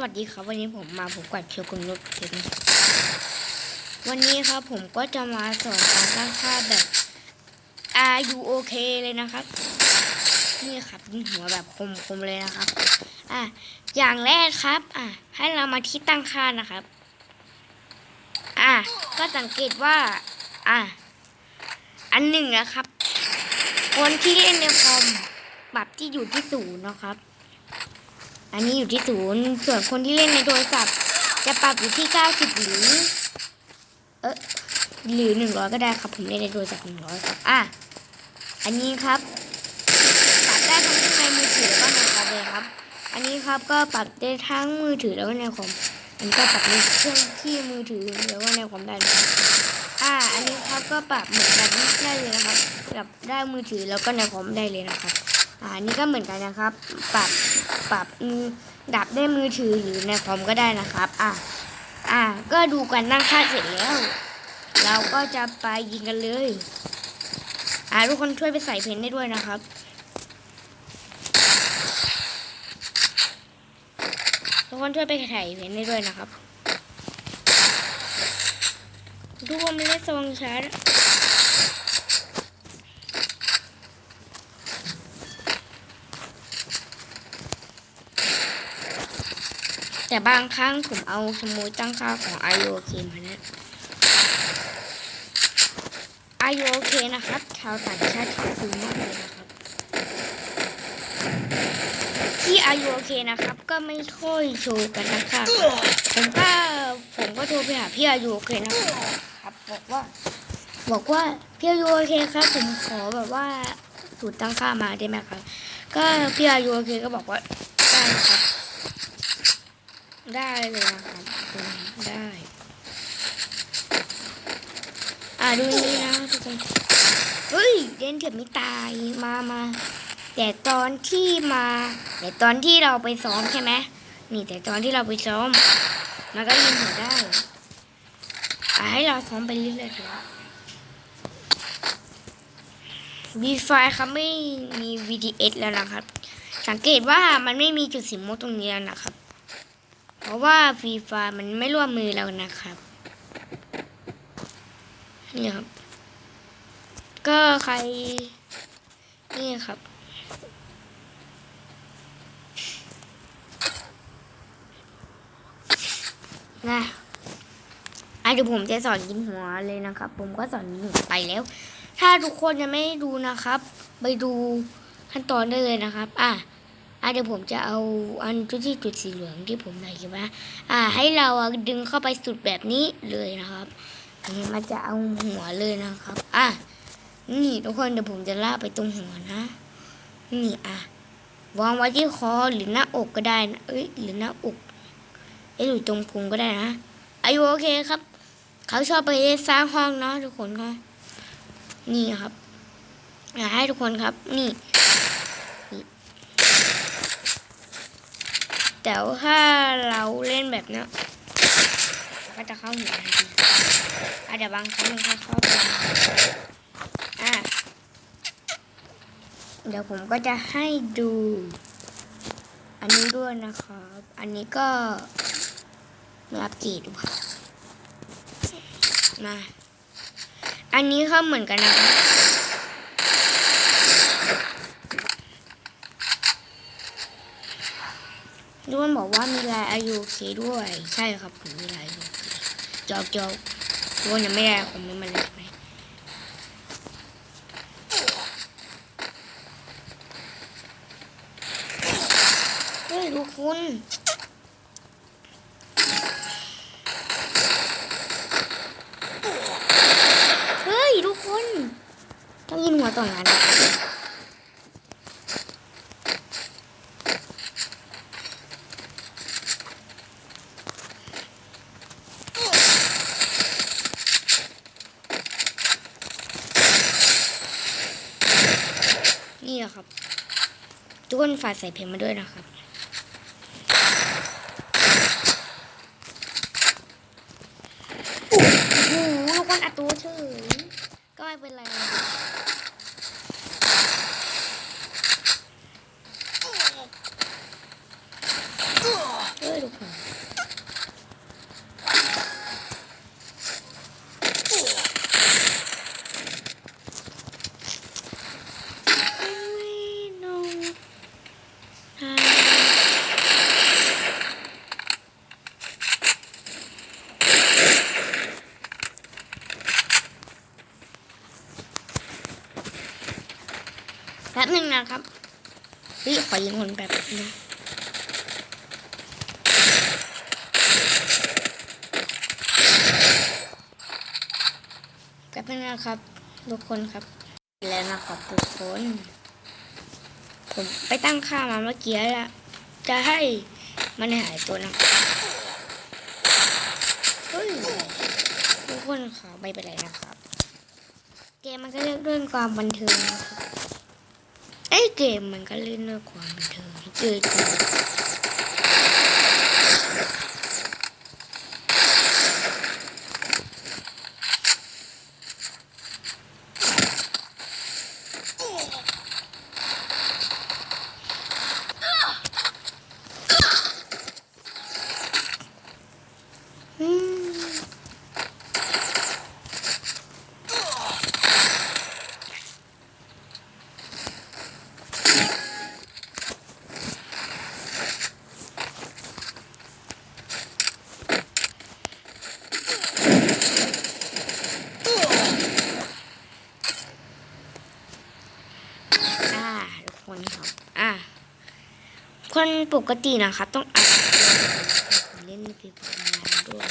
วัสดีครับ วันนี้ผมมาผมกับเคียวกุนนุชเทนวันนี้ครับผมก็จะมาสอนการตั้งค่าแบบ Are you okay เลยนะครับ นี่ครับยิงหัวแบบคมๆเลยนะครับ อะอย่างแรกครับ อะให้เรามาที่ตั้งค่านะครับ อะก็สังเกตว่า อะอันหนึ่งนะครับ คนที่เล่นในคอมปรับที่อยู่ที่ศูนย์นะครับ อันนี้อยู่ที่ศูนย์ส่วนคนที่เล่นในโทรศัพท์ จะปรับอยู่ที่เก้าสิบหรือเออหรือหนึ่งร้อยก็ได้ครับ ผมเล่นในโทรศัพท์หนึ่งร้อยครับอะอันนี้ครับปรับได้ทั้งในมือถือแล้วก็ในคอมเลยครับ อันนี้ครับก็ปรับได้ทั้งมือถือแล้วก็ในคอมอันนี้ก็ปรับในเครื่องที่มือถือแล้วก็ในคอมได้เลยอ่า อันนี้ครับก็ปรับเหมือนกันได้เลยนะครับ ปรับได้มือถือแล้วก็ในคอมได้เลยนะครับ อ่าอันนี้ก็เหมือนกันนะครับ ปรับปรับดับได้มือถือหรือในคอมก็ได้นะครับ อ่าอ่าก็ดูกันตั้งค่าเสร็จแล้ว เราก็จะไปยิงกันเลย อ่าทุกคนช่วยไปใส่เพนได้ด้วยนะครับทุกคนช่วยไปถ่ายเพนได้ด้วยนะครับ ทุกคนไม่ได้ทรงช้าน แต่บางครั้งผมเอาสมุดตั้งค่าของ IOK มานะ IOK นะครับ ชาวต่างชาติชอบซื้อมากเลยนะครับ ที่ IOK นะครับ ก็ไม่ค่อยโชว์กันนะคะผมก็ผมก็โทรไปหาพี่ IOK นะครับ บอกว่า บอกว่าพี่ IOK ครับ ผมขอแบบว่าสูตรตั้งค่ามาได้ไหมครับ ก็พี่ IOK ก็บอกว่าได้ครับ ได้เลยนะครับได้ อ่าดูนี่นะทุกคนเฮ้ยเดนเถื่อนไม่ตายมามาแต่ตอนที่มาแต่ตอนที่เราไปซ้อมใช่ไหมนี่แต่ตอนที่เราไปซ้อม มันก็ยิงหัวได้อ่าให้เราซ้อมไปเรื่อยๆเถอะวีไฟครับไม่มี VDS แล้วนะครับ สังเกตว่ามันไม่มีจุดสีม่วงตรงนี้แล้วนะครับ เพราะว่าฟรีไฟมันไม่ร่วมมือเรานะครับ นี่ครับ ก็ใคร นี่ครับนะอะเดี๋ยวผมจะสอนยิงหัวเลยนะครับ ผมก็สอนยิงหัวไปแล้ว ถ้าทุกคนยังไม่ดูนะครับ ไปดูขั้นตอนได้เลยนะครับ อะ อะเดี๋ยวผมจะเอาอันจุดที่จุดสีเหลืองที่ผมใส่ใช่ไหมอะให้เราอะดึงเข้าไปสุดแบบนี้เลยนะครับอันนี้มันจะเอาหัวเลยนะครับ อะนี่ทุกคนเดี๋ยวผมจะลากไปตรงหัวนะนี่อะวางไว้ที่คอหรือหน้าอกก็ได้นะเอ้ยหรือหน้าอกเอ้ยหรือตรงพุงก็ได้นะอายุโอเคครับ เขาชอบไปสร้างห้องเนาะทุกคนก็นี่ครับอยากให้ทุกคนครับ นี่นี่ แต่ถ้าเราเล่นแบบเนี้ยก็จะเข้าหัวทันทีอาจจะบางครั้งมันก็เข้าไปอะเดี๋ยวผมก็จะให้ดู อันนี้ด้วยนะครับ อันนี้ก็มาอัปเกรดมา อันนี้ก็เหมือนกันนะครับ ด้วนบอกว่ามีลายอายุเคด้วย ใช่ครับผมมีลายอายุเคจอกจอกด้วนยังไม่ได้ผมไม่มาเลยไหมเฮ้ยทุกคนเฮ้ยทุกคน ต้องยินหัวต่อนนั้ นนี่อะครับ ทุกคนฝากใส่เพลงมาด้วยนะครับ โอ้โหทุกคนอัดตัวเฉยก็ไม่เป็นไรเฮ้ยทุกคน แป๊บหนึ่งนะครับเฮ้ยขอยิงคนแป๊บนึงแป๊บนึงนะครับทุกคนครับ แล้วนะครับทุกคน ผมไปตั้งค่ามาเมื่อกี้แล้วจะให้มันหายตัวนะเฮ้ยทุกคนค่ะไม่เป็นไรนะครับ เกมมันก็เลือกเรื่องความบันเทิงนะครับ ไอ้เกมมันก็เล่นด้วยความบันเทิงเจอม อ่าทุกคนครับ อ่า คน ปกตินะครับต้องอัดเล่นฟีฟมานานด้วย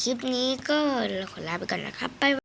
คลิปนี้ก็ขอลาไปก่อนนะครับบ๊ายบาย